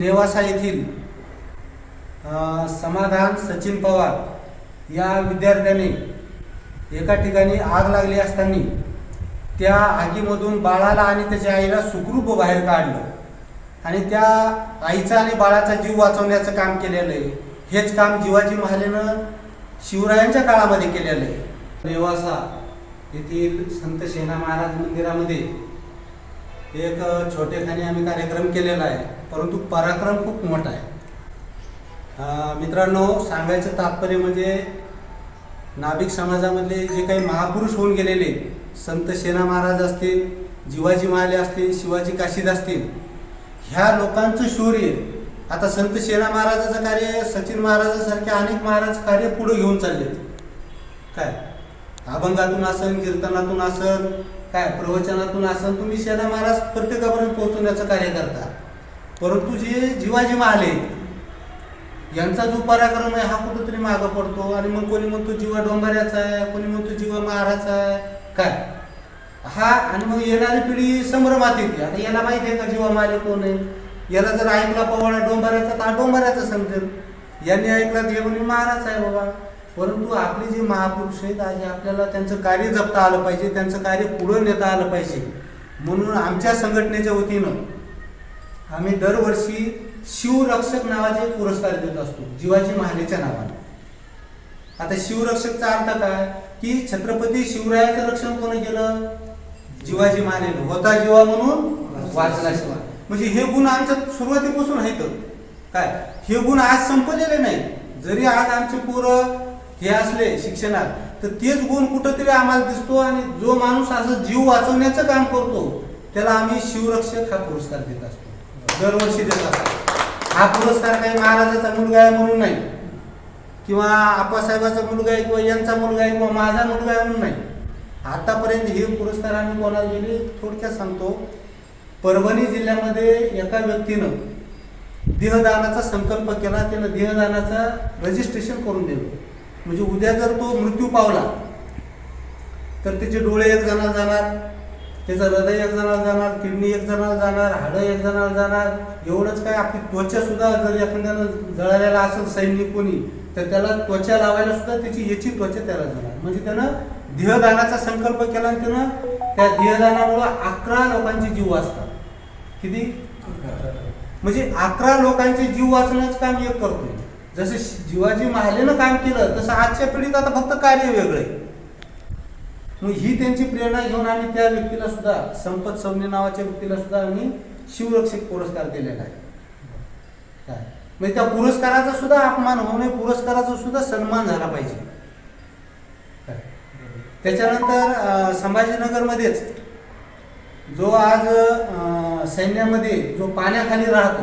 नेवासा येथील समाधान सचिन पवार या विद्यार्थ्याने एका ठिकाणी आग लागली असताना त्या आगीमधून बाळाला आणि त्याच्या आईला सुखरूप बाहेर काढलं. आणि त्या आईचा आणि बाळाचा जीव वाचवण्याचं काम केलेलं आहे. हेच काम जीवाजी महालेनं शिवरायांच्या काळामध्ये केलेलं आहे. नेवासा येथील संत सेना महाराज मंदिरामध्ये एक छोटेखानी आम्ही कार्यक्रम केलेला आहे परंतु पराक्रम खूप मोठा आहे. मित्रांनो सांगायचं तात्पर्य म्हणजे नाभिक समाजामधले जे काही महापुरुष होऊन गेलेले संत सेना महाराज असतील जिवाजी महाले असतील शिवाजी काशीद असतील ह्या लोकांचं शौर्य आता संत सेना महाराजाचं कार्य सचिन महाराजासारखे अनेक महाराज कार्य पुढे घेऊन चाललेत. काय? अभंगातून असन कीर्तनातून असन काय प्रवचनातून असं तुम्ही सेना महाराज प्रत्येकापर्यंत पोहोचवण्याचं कार्य करता. परंतु जे जीवाजी महाले यांचा जो पराक्रम आहे हा कुठंतरी मागं पडतो. आणि मग कोणी म्हणतो जीवा डोंबऱ्याचा आहे कोणी म्हणतो जीवा महाराचा आहे. काय? हा आणि मग येणारी पिढी संभ्रमात येते आता याला माहिती आहे का जीवा माले कोण आहे? याला जर ऐकला पवाडा डोंबऱ्याचा तर हा डोंबऱ्याचा समजेल. यांनी ऐकला ते महाराज आहे बाबा. परंतु आपले जे महापुरुष आहेत आज आपल्याला त्यांचं कार्य जपता आलं पाहिजे त्यांचं कार्य पुढं नेता आलं पाहिजे. म्हणून आमच्या संघटनेच्या वतीनं आम्ही दरवर्षी शिवरक्षक नावाचे पुरस्कार देत असतो जीवाजी महालेच्या नावाने. आता शिवरक्षकचा अर्थ काय? की छत्रपती शिवरायाचं रक्षण कोणी केलं? जीवाजी महालेनं. होता जीवा म्हणून वाचला शिवा म्हणजे हे गुण आमच्या सुरुवातीपासून आहेत. काय? हे गुण आज संपलेले नाही जरी आज आमचे पोरं हे असले शिक्षणात तर तेच गुण कुठंतरी आम्हाला दिसतो आणि जो माणूस असं जीव वाचवण्याचं काम करतो त्याला आम्ही शिवरक्षक हा पुरस्कार देत असतो. दरवर्षी देत असतो. हा पुरस्कार काही महाराजाचा मुलगा आहे म्हणून नाही. किंवा आप्पासाहेबाचा मुलगा आहे किंवा यांचा मुलगा आहे किंवा माझा मुलगा आहे म्हणून नाही. आतापर्यंत हे पुरस्कार आम्ही कोणाला दिले? थोडक्यात सांगतो. परभणी जिल्ह्यामध्ये एका व्यक्तीनं देहदानाचा संकल्प केला. त्यानं देहदानाचा रजिस्ट्रेशन करून दिलं. म्हणजे उद्या जर तो मृत्यू पावला तर त्याचे डोळे एक जणाला जाणार त्याचं हृदय एक जणाला जाणार किडनी एक जणाला जाणार हाडं एक जणाला जाणार एवढंच काय आपली त्वचा सुद्धा जर एखाद्यानं जळालेला असेल सैनिक कोणी तर त्याला त्वचा लावायला सुद्धा त्याची याची त्वचा त्याला जाणार. म्हणजे त्यानं देहदानाचा संकल्प केला आणि त्यानं त्या देहदानामुळं अकरा लोकांचे जीव वाचतात. किती? म्हणजे अकरा लोकांचे जीव वाचण्याचं काम एक करतोय. जसं शिवाजी महालेनं काम केलं तसं आजच्या पिढीत आता फक्त कार्य वेगळं. आहे मग ही त्यांची प्रेरणा घेऊन आम्ही त्या व्यक्तीला सुद्धा संपत सवने नावाच्या व्यक्तीला सुद्धा आम्ही शिवरक्षक पुरस्कार दिलेला आहे. काय? म्हणजे त्या पुरस्काराचा सुद्धा अपमान होऊ नये पुरस्काराचा सुद्धा सन्मान झाला पाहिजे. त्याच्यानंतर संभाजीनगरमध्येच जो आज सैन्यामध्ये जो पाण्याखाली राहतो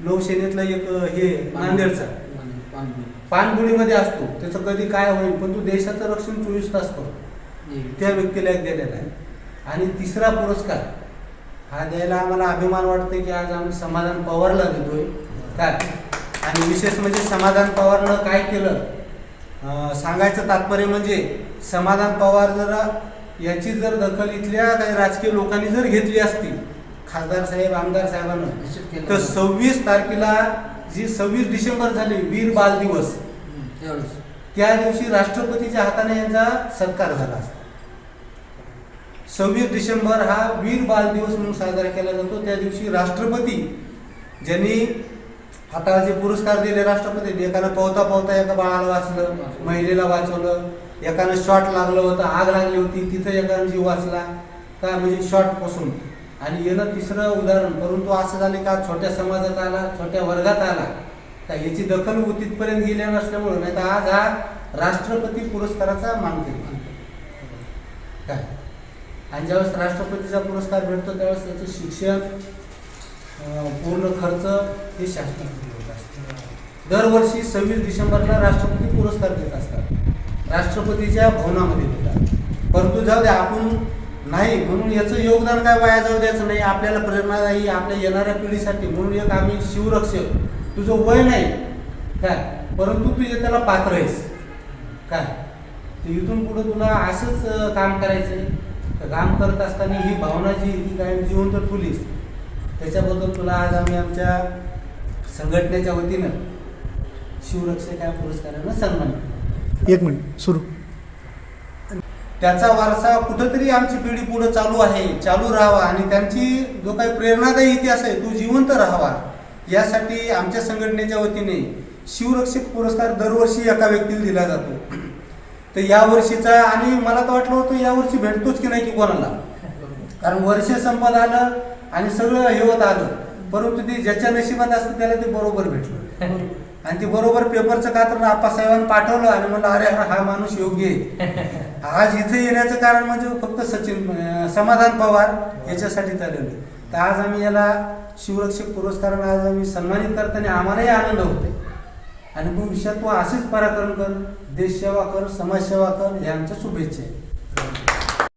नौसेनेतला एक हे नांदेडचा. पानबुडीमध्ये असतो. त्याचं कधी काय होईल पण तो देशाचं रक्षण चोवीस तास करतो. त्या व्यक्तीला एक दिलेला आहे आणि तिसरा पुरस्कार हा द्यायला आम्हाला अभिमान वाटतोय की आज आम्ही समाधान पवारला देतोय. काय? आणि विशेष म्हणजे समाधान पवारनं काय केलं? सांगायचं तात्पर्य म्हणजे समाधान पवार जरा याची जर दखल इथल्या काही राजकीय लोकांनी जर घेतली असती खासदार साहेब आमदार साहेबांना तर सव्वीस तारखेला जी सव्वीस डिसेंबर झाली वीर बाल दिवस त्या दिवशी राष्ट्रपतीच्या हाताने यांचा सत्कार झाला असता. सव्वीस डिसेंबर हा वीर बाल दिवस म्हणून साजरा केला जातो. त्या दिवशी राष्ट्रपती ज्यांनी हाताला जे पुरस्कार दिले राष्ट्रपती एकानं पोहता पोहता एका बाळाला वाचलं महिलेला वाचवलं एकानं शॉट लागलं होतं आग लागली होती तिथं एकानं जीव वाचला. काय म्हणजे शॉटपासून. आणि येणं तिसरं उदाहरण परंतु असं झालं का छोट्या समाजात आला छोट्या वर्गात आला का याची दखल तिथपर्यंत गेल्या नसल्यामुळं नाही तर आज हा राष्ट्रपती पुरस्काराचा मानते काय? आणि ज्यावेळेस राष्ट्रपतीचा पुरस्कार भेटतो त्यावेळेस त्याचं शिक्षण पूर्ण खर्च हे शासनाकडे होत असतं. दरवर्षी सव्वीस डिसेंबरला राष्ट्रपती पुरस्कार देत असतात. राष्ट्रपतीच्या भवनामध्ये देतात. परंतु जाऊ द्या आपण नाही म्हणून याचं योगदान काय वाया जाऊ द्यायचं नाही. आपल्याला प्रेरणादायी आपल्या येणाऱ्या पिढीसाठी. म्हणून एक आम्ही शिवरक्षक. तुझं वय नाही. काय? परंतु तू त्याला पात्र आहेस. काय? तर इथून पुढे तुला असंच काम काम आहे. तर काम करत असताना ही भावना जी ती कायम जिवंत ठेवलीस. त्याच्याबद्दल तुला आज आम्ही आमच्या संघटनेच्या वतीनं शिवरक्षक या पुरस्कारानं सन्मान एक मिनिट सुरू. त्याचा वारसा कुठंतरी आमची पिढी पुढे चालू आहे चालू राहावा आणि त्यांची जो काही प्रेरणादायी इतिहास आहे तो जिवंत राहावा यासाठी आमच्या संघटनेच्या वतीने शिवरक्षक पुरस्कार दरवर्षी एका व्यक्तीला दिला जातो. तर या वर्षीचा आणि मला तर वाटलं होतं यावर्षी भेटतोच की नाही की कोणाला? कारण वर्ष संपत आलं आणि सगळं हे होत आलं. परंतु ते ज्याच्या नशिबात असतं त्याला ते बरोबर भेटलं. आणि ते बरोबर पेपरचं कात्र आप्पासाहेबांनी पाठवलं आणि म्हणलं अरे हा हा माणूस योग्य आहे. आज इथे येण्याचं कारण म्हणजे फक्त सचिन समाधान पवार याच्यासाठी चाललेलं. आहे. तर आज आम्ही याला शिवरक्षक पुरस्काराने आज आम्ही सन्मानित करताना आम्हालाही आनंद होतोय. आणि भविष्यात तू असेच पराक्रम कर देशसेवा कर समाजसेवा कर ह्या आमच्या शुभेच्छा आहे